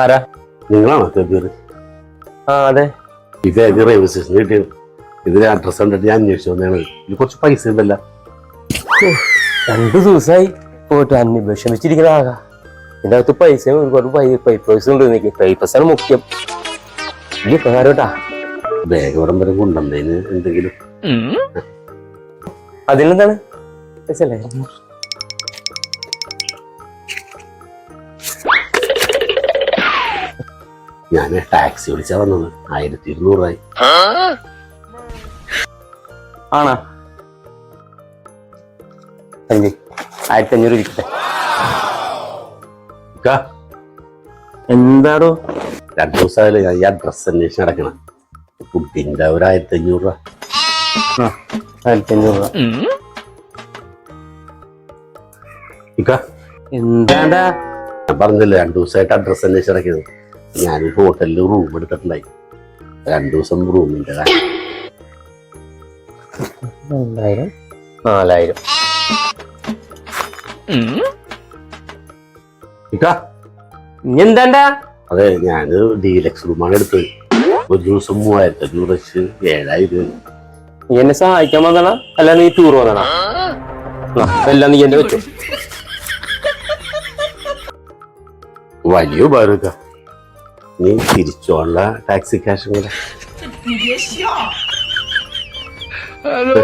ആരാ? നിങ്ങളാണോ കബീർ ആ അതെ. ഇത് ബാഗ് റെയിൽവേ സ്റ്റേഷനിൽ കിട്ടിയത്. ഇതിന് അഡ്രസ് കണ്ടിട്ട് ഞാൻ അന്വേഷിച്ചു വന്നതാണ്. ഇത് കുറച്ച് പൈസ ഉണ്ടല്ല. രണ്ട് ദിവസമായി പോയിട്ട് അന്യ വിഷമിച്ചിരിക്കുന്ന ആകാ ഇതിന്റെ അകത്ത് പൈസ ഒരുപാട് പൈപ്പേഴ്സ് ഉണ്ട് എനിക്ക്. പൈപ്പേഴ്സ് മുഖ്യം. ഈ ഉപകാരട്ടാ. ബാഗ് വരെ കൊണ്ടുവന്നതിന് എന്തെങ്കിലും? അതിനെന്താണ് പൈസ അല്ലേ? ഞാൻ ടാക്സി വിളിച്ചാ വന്നത്. ആയിരത്തി ഇരുന്നൂറായി ആണോ? അഞ്ച് ആയിരത്തി അഞ്ഞൂറ് ഇരിക്കട്ടെ എന്താടോ? രണ്ടു ദിവസമായാലും ഞാൻ ഈ അഡ്രസ് അന്വേഷിച്ച് നടക്കണം. ഫുഡിന്റെ ഒരു ആയിരത്തി അഞ്ഞൂറ് രൂപ. ആ ആയിരത്തി അഞ്ഞൂറ് രൂപ എന്താ എന്താണ്ടാ ഞാൻ പറഞ്ഞില്ലേ രണ്ടു ദിവസമായിട്ട് അഡ്രസ് അന്വേഷിച്ച് നടക്കുന്നത് ഞാൻ ഹോട്ടലിൽ റൂം എടുത്തിട്ടുണ്ടായി. രണ്ടു ദിവസം റൂമിന്റെ രണ്ടായിരം നാലായിരം. എന്താണ്ടാ അതെ ഞാൻ ഡീലക്സ് റൂമാണ് എടുത്തത്. ഒരു ദിവസം മൂവായിരത്തി അഞ്ഞൂറ് വെച്ച് ഏഴായിരം നീ എന്നെ സഹായിക്കാൻ വന്നണ അല്ല നീ ടൂർ വന്നണ എല്ലാം നീ എന്റെ വെച്ചു. വലിയ ഉപകാരമൊക്കെ നീ തിരിച്ചോള്ള ടാക്സി ക്യാഷും കൂടെ ഹലോ